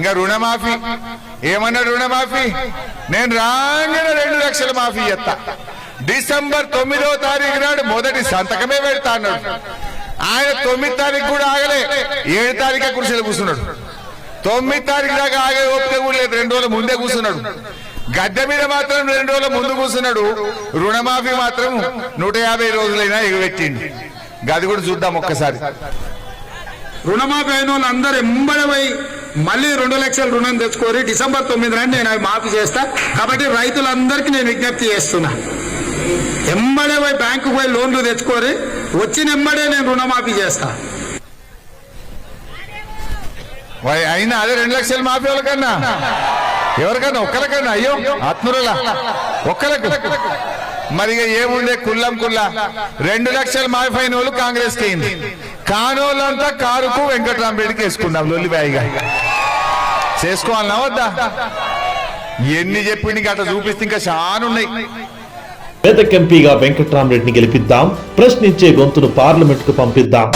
ఇంకా రుణమాఫీ? ఏమన్నా రుణమాఫీ? నేను రాగానే రెండు లక్షల మాఫీ ఎత్తా డిసెంబర్ తొమ్మిదో తారీఖు నాడు మొదటి సంతకమే పెడతా అన్నాడు. ఆయన తొమ్మిది తారీఖు కూడా ఆగలే. ఏడు తారీఖే కుర్చీలో కూర్చున్నాడు. తొమ్మిది తారీఖు దాకా ఆగే ఓపిక కూడా లేదు. రెండు రోజుల ముందే కూర్చున్నాడు. గద్దె మీద మాత్రం రెండు రోజుల ముందు కూర్చున్నాడు. రుణమాఫీ మాత్రం నూట యాభై రోజులైనా ఎగబెట్టిండు. గది కూడా చూద్దాం ఒక్కసారి. రుణమాఫీ అయిన వాళ్ళు అందరూ ఎంబడి మళ్ళీ రెండు లక్షల రుణం తెచ్చుకోరి డిసెంబర్ తొమ్మిది నాడు నేను అవి మాఫీ చేస్తా. కాబట్టి రైతులందరికీ నేను విజ్ఞప్తి చేస్తున్నా. ఎమ్మడే పోయి బ్యాంకు పోయి లోన్లు తెచ్చుకోరి వచ్చిన ఎమ్మడే నేను రుణమాఫీ చేస్తా. అయినా అదే రెండు లక్షల మాఫీ వాళ్ళకన్నా? ఎవరికన్నా? ఒక్కరికన్నా? అయ్యో ఆత్మరులా. ఒక్కరికి మరి ఏముండే కుల్లం కుల్లా? రెండు లక్షల మాఫీ అయిన వాళ్ళు కాంగ్రెస్కి అయింది. కానోళ్ళంతా కారుకు వెంకటరామరెడ్డికి వేసుకున్నాం లొల్లిబాయిగా చేసుకోవాలన్నా వద్దా? ఎన్ని చెప్పింది అట్లా చూపిస్తే ఇంకా చాలా ఉన్నాయి. మెదక్ ఎంపీగా వెంకట్రామరెడ్డిని గెలిపిద్దాం. ప్రశ్నించే గొంతును పార్లమెంట్కు పంపిద్దాం.